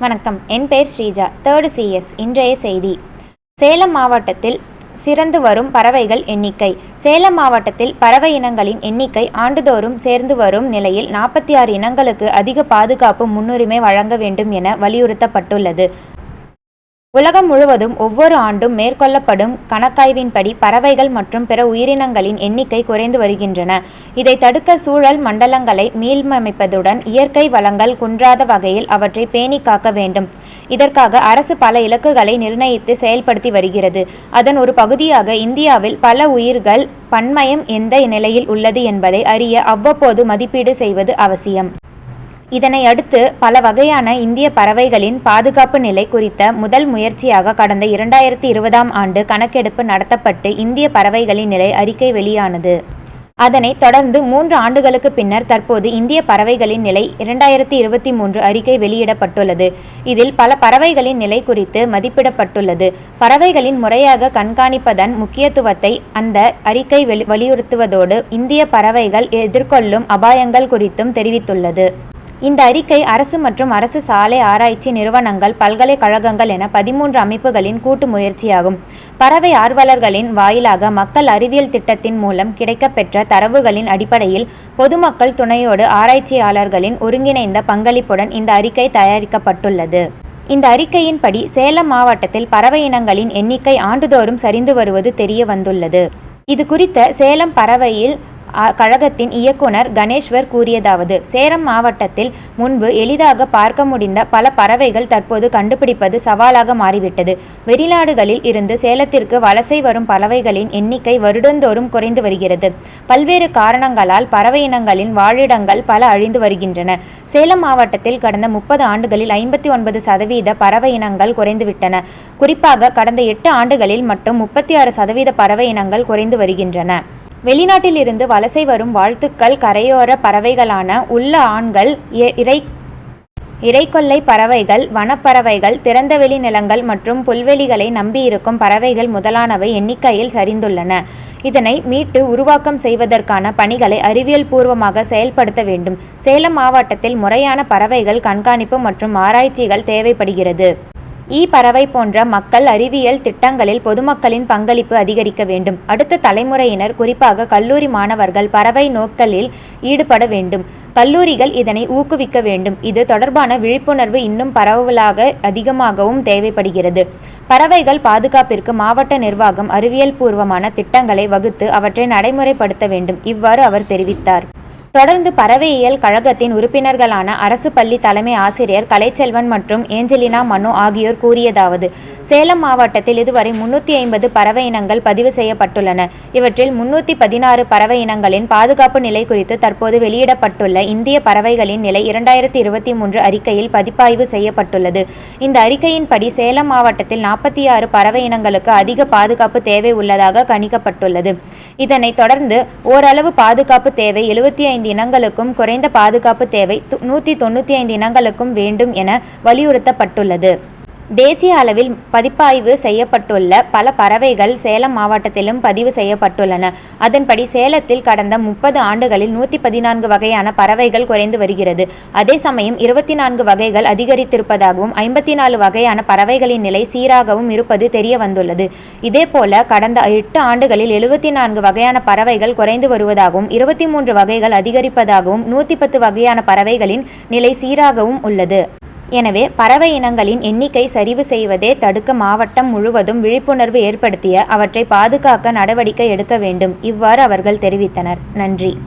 வணக்கம். என் பெயர் Sreeja. Third CS இன்றைய செய்தி. சேலம் மாவட்டத்தில் சிறந்து வரும் பறவைகள் எண்ணிக்கை. சேலம் மாவட்டத்தில் பறவை இனங்களின் எண்ணிக்கை ஆண்டுதோறும் சேர்ந்து வரும் நிலையில் நாற்பத்தி ஆறு இனங்களுக்கு அதிக பாதுகாப்பு முன்னுரிமை வழங்க வேண்டும் என வலியுறுத்தப்பட்டுள்ளது. உலகம் முழுவதும் ஒவ்வொரு ஆண்டும் மேற்கொள்ளப்படும் கணக்காய்வின்படி பறவைகள் மற்றும் பிற உயிரினங்களின் எண்ணிக்கை குறைந்து வருகின்றன. இதை தடுக்க சூழல் மண்டலங்களை மீள்மைப்பதுடன் இயற்கை வளங்கள் குன்றாத வகையில் அவற்றை பேணி காக்க வேண்டும். இதற்காக அரசு பல இலக்குகளை நிர்ணயித்து செயல்படுத்தி வருகிறது. அதன் ஒரு பகுதியாக இந்தியாவில் பல உயிர்கள் பன்மயம் எந்த நிலையில் உள்ளது என்பதை அறிய அவ்வப்போது மதிப்பீடு செய்வது அவசியம். இதனை அடுத்து பல வகையான இந்திய பறவைகளின் பாதுகாப்பு நிலை குறித்த முதல் முயற்சியாக கடந்த இரண்டாயிரத்தி இருபதாம் ஆண்டு கணக்கெடுப்பு நடத்தப்பட்டு இந்திய பறவைகளின் நிலை அறிக்கை வெளியானது. அதனைத் தொடர்ந்து மூன்று ஆண்டுகளுக்கு பின்னர் தற்போது இந்திய பறவைகளின் நிலை இரண்டாயிரத்தி இருபத்தி மூன்று அறிக்கை வெளியிடப்பட்டுள்ளது. இதில் பல பறவைகளின் நிலை குறித்து மதிப்பிடப்பட்டுள்ளது. பறவைகளின் முறையாக கண்காணிப்பதன் முக்கியத்துவத்தை அந்த அறிக்கை வலியுறுத்துவதோடு இந்திய பறவைகள் எதிர்கொள்ளும் அபாயங்கள் குறித்தும் தெரிவித்துள்ளது. இந்த அறிக்கை அரசு மற்றும் அரசு சாலை ஆராய்ச்சி நிறுவனங்கள் பல்கலைக்கழகங்கள் என பதிமூன்று அமைப்புகளின் கூட்டு முயற்சியாகும். பறவை ஆர்வலர்களின் வாயிலாக மக்கள் அறிவியல் திட்டத்தின் மூலம் கிடைக்கப்பெற்ற தரவுகளின் அடிப்படையில் பொதுமக்கள் துணையோடு ஆராய்ச்சியாளர்களின் ஒருங்கிணைந்த பங்களிப்புடன் இந்த அறிக்கை தயாரிக்கப்பட்டுள்ளது. இந்த அறிக்கையின்படி சேலம் மாவட்டத்தில் பறவை இனங்களின் எண்ணிக்கை ஆண்டுதோறும் சரிந்து வருவது தெரிய வந்துள்ளது இது குறித்த சேலம் பறவையில் கழகத்தின் இயக்குனர் கணேஸ்வர் கூறியதாவது சேலம் மாவட்டத்தில் முன்பு எளிதாக பார்க்க முடிந்த பல பறவைகள் தற்போது கண்டுபிடிப்பது சவாலாக மாறிவிட்டது. வெளிநாடுகளில் இருந்து சேலத்திற்கு வலசை வரும் பறவைகளின் எண்ணிக்கை வருடந்தோறும் குறைந்து வருகிறது. பல்வேறு காரணங்களால் பறவை இனங்களின் வாழிடங்கள் பல அழிந்து வருகின்றன. சேலம் மாவட்டத்தில் கடந்த முப்பது ஆண்டுகளில் ஐம்பத்தி ஒன்பது சதவீத பறவை இனங்கள் குறைந்துவிட்டன குறிப்பாக கடந்த எட்டு ஆண்டுகளில் மட்டும் முப்பத்தி ஆறு சதவீத பறவை இனங்கள் குறைந்து வருகின்றன. வெளிநாட்டில் இருந்து வலசை வரும் வாழ்த்துக்கள் கரையோர பறவைகளான உள்ள ஆண்கள் இறை இறைக்கொல்லை பறவைகள் வனப்பறவைகள் திறந்தவெளி நிலங்கள் மற்றும் புல்வெளிகளை நம்பியிருக்கும் பறவைகள் முதலானவை எண்ணிக்கையில் சரிந்துள்ளன. இதனை மீட்டு உருவாக்கம் செய்வதற்கான பணிகளை அறிவியல் பூர்வமாக செயல்படுத்த வேண்டும். சேலம் மாவட்டத்தில் முறையான பறவைகள் கண்காணிப்பு மற்றும் ஆராய்ச்சிகள் தேவைப்படுகிறது. ஈ பறவை போன்ற மக்கள் அறிவியல் திட்டங்களில் பொதுமக்களின் பங்களிப்பு அதிகரிக்க வேண்டும். அடுத்த தலைமுறையினர் குறிப்பாக கல்லூரி மாணவர்கள் பறவை நோக்கலில் ஈடுபட வேண்டும். கல்லூரிகள் இதனை ஊக்குவிக்க வேண்டும். இது தொடர்பான விழிப்புணர்வு இன்னும் பரவலாக அதிகமாகவும் தேவைப்படுகிறது. பறவைகள் பாதுகாப்பிற்கு மாவட்ட நிர்வாகம் அறிவியல் பூர்வமான திட்டங்களை வகுத்து அவற்றை நடைமுறைப்படுத்த வேண்டும். இவ்வாறு அவர் தெரிவித்தார். தொடர்ந்து பறவையியல் கழகத்தின் உறுப்பினர்களான அரசு பள்ளி தலைமை ஆசிரியர் கலைச்செல்வன் மற்றும் ஏஞ்சலினா மனு ஆகியோர் கூறியதாவது சேலம் மாவட்டத்தில் இதுவரை முன்னூற்றி ஐம்பது பறவை இனங்கள் பதிவு செய்யப்பட்டுள்ளன. இவற்றில் முன்னூற்றி பதினாறு பறவை இனங்களின் பாதுகாப்பு நிலை குறித்து தற்போது வெளியிடப்பட்டுள்ள இந்திய பறவைகளின் நிலை இரண்டாயிரத்தி இருபத்தி மூன்று அறிக்கையில் பதிப்பாய்வு செய்யப்பட்டுள்ளது. இந்த அறிக்கையின்படி சேலம் மாவட்டத்தில் நாற்பத்தி ஆறு பறவை இனங்களுக்கு அதிக பாதுகாப்பு தேவை உள்ளதாக கணிக்கப்பட்டுள்ளது. இதனைத் தொடர்ந்து ஓரளவு பாதுகாப்பு தேவை எழுபத்தி ஐந்து ஐந்து இனங்களுக்கும் குறைந்த பாதுகாப்பு தேவை. நூற்றி தொண்ணூற்றி ஐந்து இனங்களுக்கும் வேண்டும் என வலியுறுத்தப்பட்டுள்ளது. தேசிய அளவில் பதிப்பாய்வு செய்யப்பட்டுள்ள பல பறவைகள் சேலம் மாவட்டத்திலும் பதிவு செய்யப்பட்டுள்ளன. அதன்படி சேலத்தில் கடந்த முப்பது ஆண்டுகளில் நூற்றி பதினான்கு வகையான பறவைகள் குறைந்து வருகிறது. அதே சமயம் இருபத்தி நான்கு வகைகள் அதிகரித்திருப்பதாகவும் ஐம்பத்தி நாலு வகையான பறவைகளின் நிலை சீராகவும் இருப்பது தெரிய வந்துள்ளது இதேபோல கடந்த எட்டு ஆண்டுகளில் எழுபத்தி நான்கு வகையான பறவைகள் குறைந்து வருவதாகவும் இருபத்தி மூன்று வகைகள் அதிகரிப்பதாகவும் நூற்றி பத்து வகையான பறவைகளின் நிலை சீராகவும் உள்ளது. எனவே பறவை இனங்களின் எண்ணிக்கை சரிவு செய்வதே தடுக்க மாவட்டம் முழுவதும் விழிப்புணர்வு ஏற்படுத்திய அவற்றை பாதுகாக்க நடவடிக்கை எடுக்க வேண்டும். இவ்வாறு அவர்கள் தெரிவித்தனர். நன்றி.